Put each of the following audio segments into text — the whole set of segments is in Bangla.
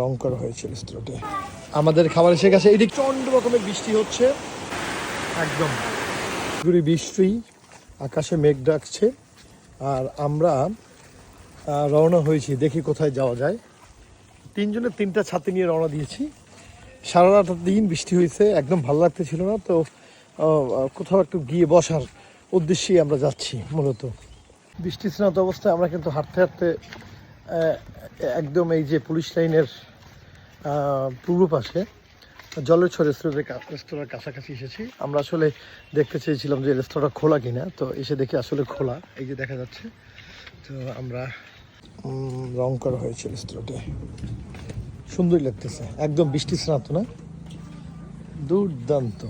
রং করা হয়েছে রেস্তোরাঁতে আমাদের খাবার এসে গেছে এদিক চন্ড রকমের বৃষ্টি হচ্ছে। একদম। গুড়ি বৃষ্টি, আকাশে মেঘ ডাকছে। আর আমরা রওনা হয়েছি। দেখি কোথায় যাওয়া যায়। তিনজনের তিনটা ছাতি নিয়ে রওনা দিয়েছি। সারা রাত দিন বৃষ্টি হয়েছে। একদম ভালো লাগতেছিল না। তো কোথাও একটু গিয়ে বসার উদ্দেশ্যেই আমরা যাচ্ছি মূলত। বৃষ্টি স্নাত অবস্থায় আমরা কিন্তু হাঁটতে হাঁটতে একদম এই যে পুলিশ লাইনের পূর্ব পাশে জলেশ্বর রেস্তোরাঁর রেস্তোরাঁর কাছাকাছি এসেছি। আমরা আসলে দেখতে চেয়েছিলাম যে রেস্তোরাঁটা খোলা কিনা, তো এসে দেখি আসলে খোলা। এই যে দেখা যাচ্ছে, তো আমরা রং করা হয়েছে রেস্তোরাঁতে সুন্দরই লাগতেছে, একদম বৃষ্টি স্নাত না, দুর্দান্ত।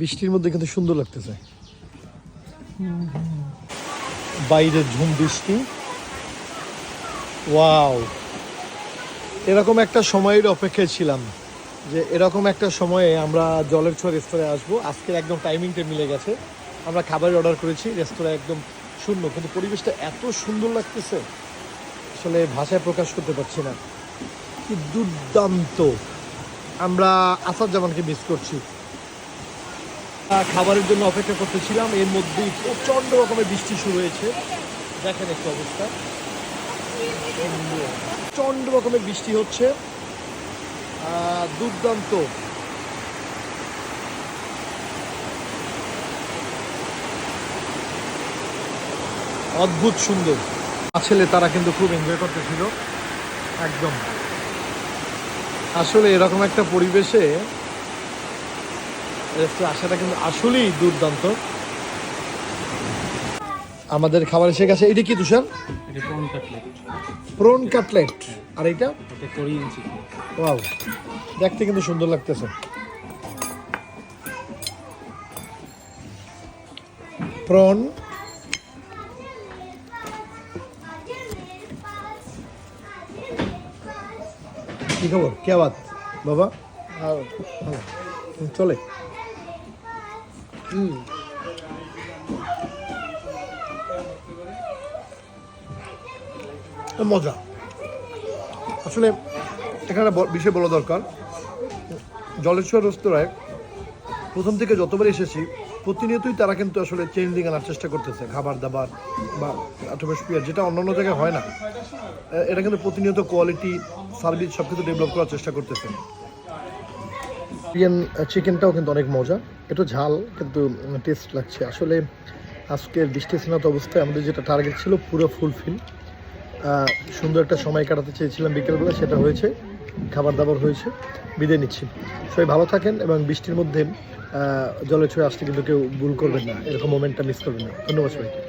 বৃষ্টির মধ্যে কিন্তু সুন্দর লাগতেছে। বাইরে ঝুম বৃষ্টি। ওয়াও এরকম একটা সময়ের অপেক্ষায় ছিলাম যে এরকম একটা সময়ে আমরা জলের ছোঁয়া রেস্তোরাঁয় আসব। আজকের একদম টাইমিংটা মিলে গেছে। আমরা খাবার অর্ডার করেছি রেস্তোরাঁ একদম শূন্য, কিন্তু পরিবেশটা এত সুন্দর লাগতেছে। আসলে ভাষায় প্রকাশ করতে পারছি না। কি দুর্দান্ত। আমরা আসাদ জামানকে মিস করছি। খাবারের জন্য অপেক্ষা করতেছিলাম। এর মধ্যেই প্রচণ্ড রকমের বৃষ্টি শুরু হয়েছে। দেখেন একটু অবস্থা। প্রচণ্ড রকমের বৃষ্টি হচ্ছে। দুর্দান্ত। অদ্ভুত সুন্দর। ছেলে, তারা কিন্তু খুব এনজয় করতেছিল। একদম। আসলে এরকম একটা পরিবেশে আসাটা কিন্তু আসলেই দুর্দান্ত। আমাদের খাবার এসে গেছে এটা কি তুষার? প্রন কাটলেট আর এটা? ওয়াও দেখতে কিন্তু সুন্দর লাগতেছে। প্রন কি খবর? কে বাত বাবা? চলে। হুম। মজা। আসলে এখানে বিষয় বলা দরকার। জলেশ্বর রেস্তোরাঁয় প্রথম থেকে যতবার এসেছি, প্রতিনিয়তই তারা কিন্তু আসলে চেঞ্জিং আনার চেষ্টা করতেছে। খাবার দাবার বা অটোমেশপিয়ার যেটা অন্যান্য জায়গায় হয় না। এটা কিন্তু প্রতিনিয়ত কোয়ালিটি সার্ভিস সব কিছু ডেভেলপ করার চেষ্টা করতেছে। কোরিয়ান চিকেনটাও কিন্তু অনেক মজা। একটু ঝাল, কিন্তু টেস্ট লাগছে। আসলে আজকের বৃষ্টি স্নাত অবস্থায় আমাদের যেটা টার্গেট ছিল পুরো ফুলফিল সুন্দর একটা সময় কাটাতে চেয়েছিলাম বিকেলবেলা, সেটা হয়েছে। খাবার দাবার হয়েছে। বিদায় নিচ্ছি। সবাই ভালো থাকেন এবং বৃষ্টির মধ্যে জলে ছুঁয়ে আসতে কিন্তু কেউ ভুল করবেন না। এরকম মোমেন্টটা মিস করবেন না। ধন্যবাদ সবাইকে।